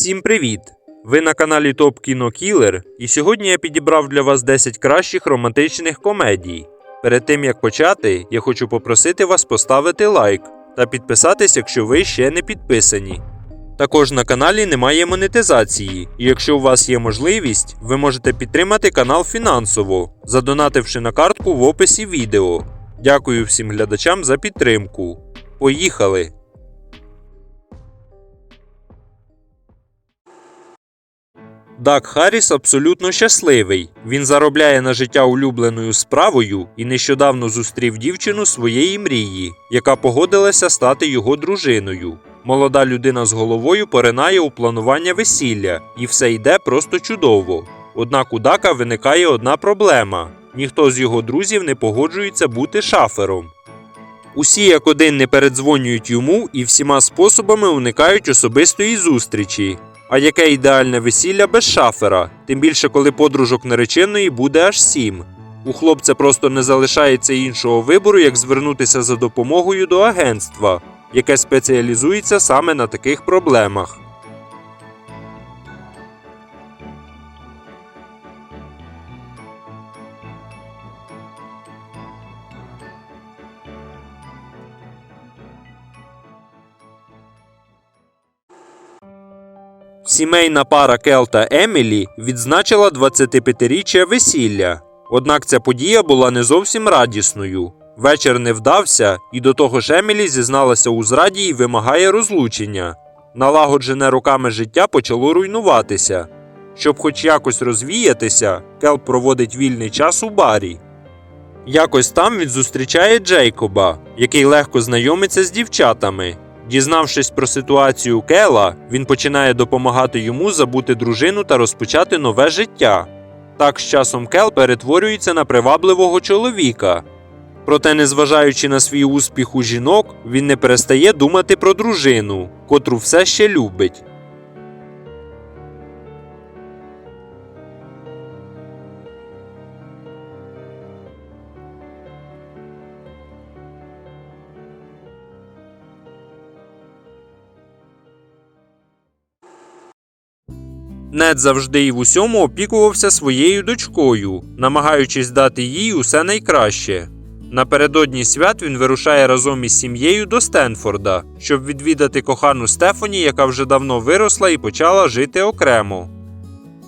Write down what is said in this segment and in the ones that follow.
Всім привіт! Ви на каналі Топ Кіно Кілер, і сьогодні я підібрав для вас 10 кращих романтичних комедій. Перед тим як почати, я хочу попросити вас поставити лайк та підписатись, якщо ви ще не підписані. Також на каналі немає монетизації, і якщо у вас є можливість, ви можете підтримати канал фінансово, задонативши на картку в описі відео. Дякую всім глядачам за підтримку. Поїхали! Дак Харріс абсолютно щасливий. Він заробляє на життя улюбленою справою і нещодавно зустрів дівчину своєї мрії, яка погодилася стати його дружиною. Молода людина з головою поринає у планування весілля, і все йде просто чудово. Однак у Дака виникає одна проблема: ніхто з його друзів не погоджується бути шафером. Усі як один не передзвонюють йому і всіма способами уникають особистої зустрічі. А яке ідеальне весілля без шафера, тим більше коли подружок нареченої буде аж сім. У хлопця просто не залишається іншого вибору, як звернутися за допомогою до агентства, яке спеціалізується саме на таких проблемах. Сімейна пара Кел та Емілі відзначила 25-річчя весілля. Однак ця подія була не зовсім радісною. Вечір не вдався, і до того ж Емілі зізналася у зраді і вимагає розлучення. Налагоджене роками життя почало руйнуватися. Щоб хоч якось розвіятися, Кел проводить вільний час у барі. Якось там він зустрічає Джейкоба, який легко знайомиться з дівчатами. Дізнавшись про ситуацію Кела, він починає допомагати йому забути дружину та розпочати нове життя. Так з часом Кел перетворюється на привабливого чоловіка. Проте, незважаючи на свій успіх у жінок, він не перестає думати про дружину, котру все ще любить. Нед завжди і в усьому опікувався своєю дочкою, намагаючись дати їй усе найкраще. Напередодні свят він вирушає разом із сім'єю до Стенфорда, щоб відвідати кохану Стефані, яка вже давно виросла і почала жити окремо.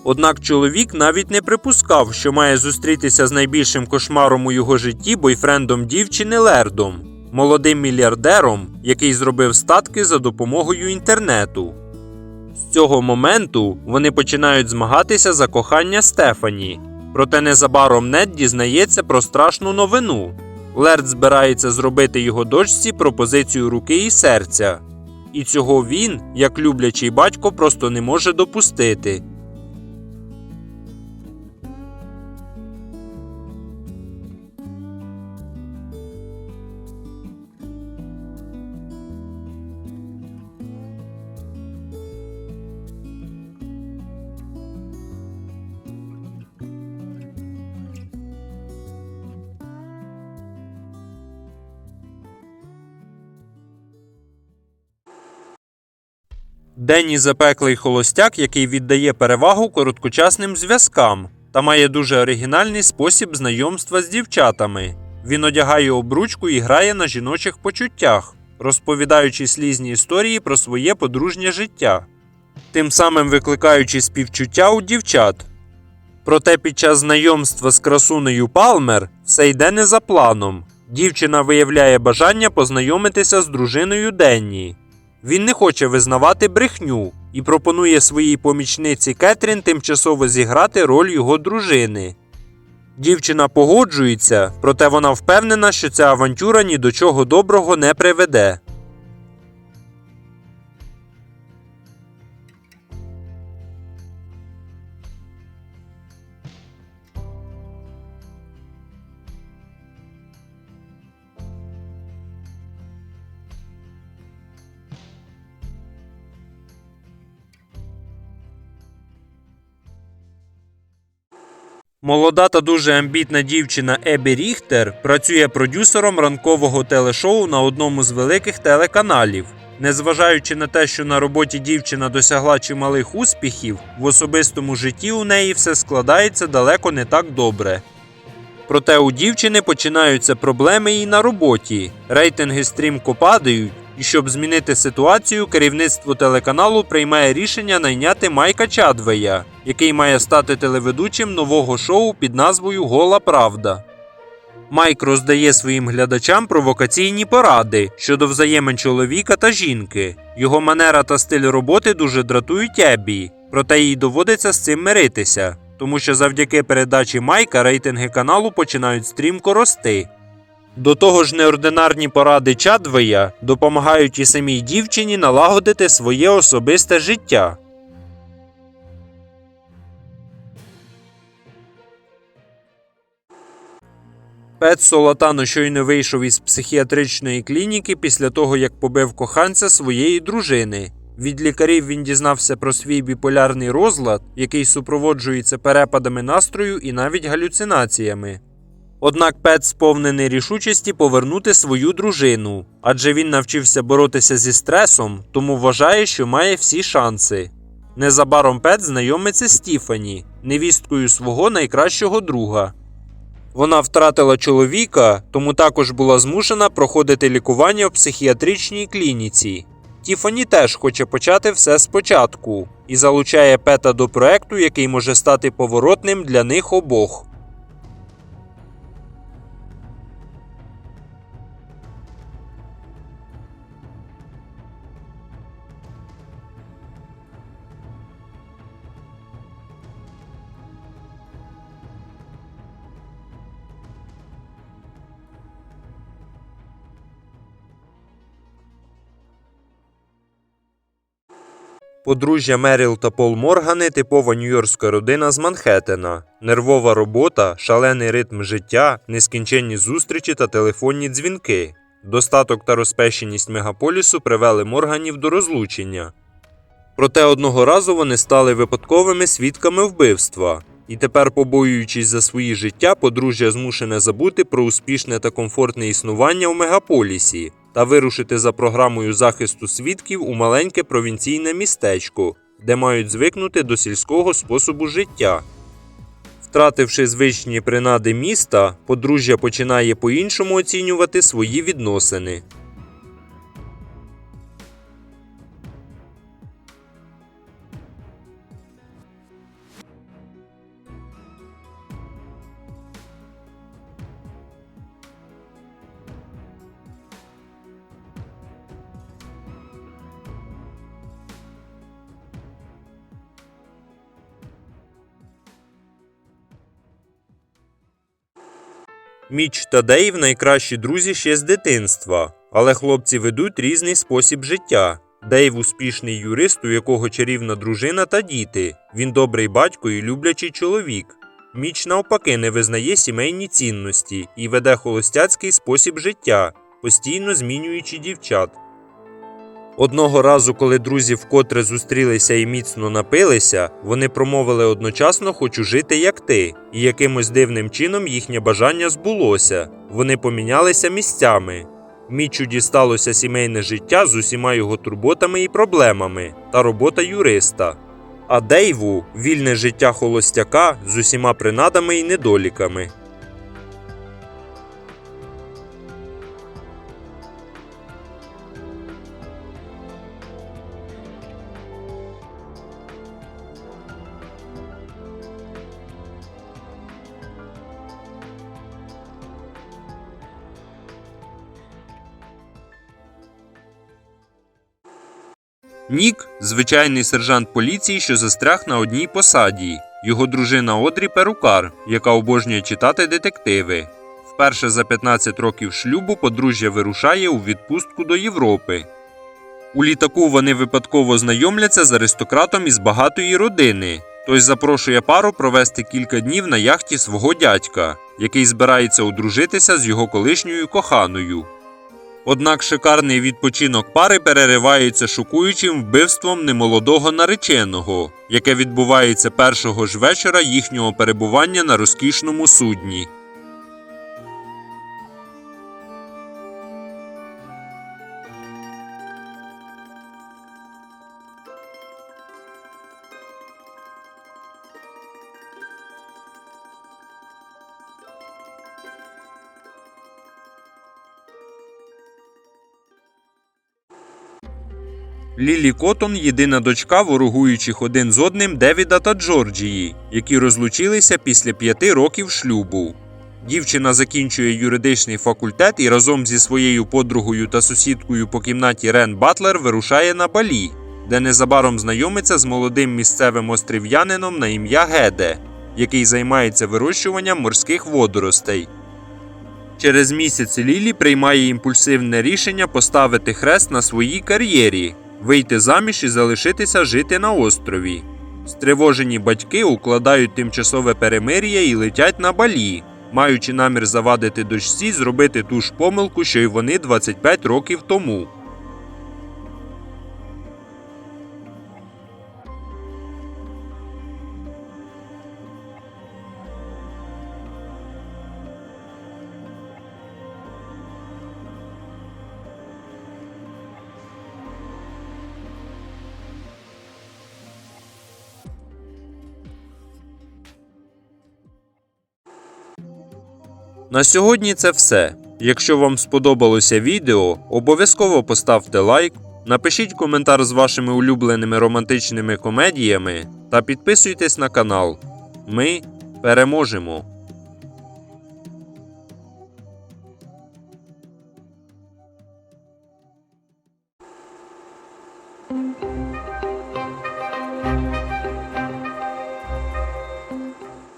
Однак чоловік навіть не припускав, що має зустрітися з найбільшим кошмаром у його житті бойфрендом дівчини Лердом, молодим мільярдером, який зробив статки за допомогою інтернету. З цього моменту вони починають змагатися за кохання Стефані. Проте незабаром Нед дізнається про страшну новину. Лерд збирається зробити його дочці пропозицію руки і серця. І цього він, як люблячий батько, просто не може допустити. Денні запеклий холостяк, який віддає перевагу короткочасним зв'язкам та має дуже оригінальний спосіб знайомства з дівчатами. Він одягає обручку і грає на жіночих почуттях, розповідаючи слізні історії про своє подружнє життя, тим самим викликаючи співчуття у дівчат. Проте під час знайомства з красунею Палмер все йде не за планом. Дівчина виявляє бажання познайомитися з дружиною Денні. Він не хоче визнавати брехню і пропонує своїй помічниці Кетрін тимчасово зіграти роль його дружини. Дівчина погоджується, проте вона впевнена, що ця авантюра ні до чого доброго не приведе. Молода та дуже амбітна дівчина Ебі Ріхтер працює продюсером ранкового телешоу на одному з великих телеканалів. Незважаючи на те, що на роботі дівчина досягла чималих успіхів, в особистому житті у неї все складається далеко не так добре. Проте у дівчини починаються проблеми і на роботі. Рейтинги стрімко падають, і щоб змінити ситуацію, керівництво телеканалу приймає рішення найняти Майка Чадвея, який має стати телеведучим нового шоу під назвою Гола Правда. Майк роздає своїм глядачам провокаційні поради щодо взаємин чоловіка та жінки. Його манера та стиль роботи дуже дратують Еббі, проте їй доводиться з цим миритися, тому що завдяки передачі Майка рейтинги каналу починають стрімко рости. До того ж, неординарні поради Чадвея допомагають і самій дівчині налагодити своє особисте життя. Пет Солатано щойно вийшов із психіатричної клініки після того, як побив коханця своєї дружини. Від лікарів він дізнався про свій біполярний розлад, який супроводжується перепадами настрою і навіть галюцинаціями. Однак Пет сповнений рішучості повернути свою дружину, адже він навчився боротися зі стресом, тому вважає, що має всі шанси. Незабаром Пет знайомиться з Стіфані, невісткою свого найкращого друга. Вона втратила чоловіка, тому також була змушена проходити лікування в психіатричній клініці. Тіфані теж хоче почати все спочатку і залучає Пета до проекту, який може стати поворотним для них обох. Подружжя Меріл та Пол Моргани типова нью-йоркська родина з Манхеттена. Нервова робота, шалений ритм життя, нескінченні зустрічі та телефонні дзвінки. Достаток та розпещеність мегаполісу привели Морганів до розлучення. Проте одного разу вони стали випадковими свідками вбивства. І тепер, побоюючись за свої життя, подружжя змушене забути про успішне та комфортне існування в мегаполісі та вирушити за програмою захисту свідків у маленьке провінційне містечко, де мають звикнути до сільського способу життя. Втративши звичні принади міста, подружжя починає по-іншому оцінювати свої відносини. Міч та Дейв найкращі друзі ще з дитинства, але хлопці ведуть різний спосіб життя. Дейв успішний юрист, у якого чарівна дружина та діти. Він добрий батько і люблячий чоловік. Міч навпаки не визнає сімейні цінності і веде холостяцький спосіб життя, постійно змінюючи дівчат. Одного разу, коли друзі вкотре зустрілися і міцно напилися, вони промовили одночасно хочу жити як ти, і якимось дивним чином їхнє бажання збулося. Вони помінялися місцями. Мічу дісталося сімейне життя з усіма його турботами і проблемами та робота юриста. А Дейву вільне життя холостяка з усіма принадами і недоліками. Нік звичайний сержант поліції, що застряг на одній посаді. Його дружина Одрі перукар, яка обожнює читати детективи. Вперше за 15 років шлюбу подружжя вирушає у відпустку до Європи. У літаку вони випадково знайомляться з аристократом із багатої родини. Той запрошує пару провести кілька днів на яхті свого дядька, який збирається одружитися з його колишньою коханою. Однак шикарний відпочинок пари переривається шокуючим вбивством немолодого нареченого, яке відбувається першого ж вечора їхнього перебування на розкішному судні. Лілі Котон єдина дочка ворогуючих один з одним Девіда та Джорджії, які розлучилися після п'яти років шлюбу. Дівчина закінчує юридичний факультет і разом зі своєю подругою та сусідкою по кімнаті Рен Батлер вирушає на Балі, де незабаром знайомиться з молодим місцевим острів'янином на ім'я Геде, який займається вирощуванням морських водоростей. Через місяць Лілі приймає імпульсивне рішення поставити хрест на своїй кар'єрі, вийти заміж і залишитися жити на острові. Стривожені батьки укладають тимчасове перемир'я і летять на балі, маючи намір завадити дочці зробити ту ж помилку, що й вони 25 років тому. На сьогодні це все. Якщо вам сподобалося відео, обов'язково поставте лайк, напишіть коментар з вашими улюбленими романтичними комедіями та підписуйтесь на канал. Ми переможемо!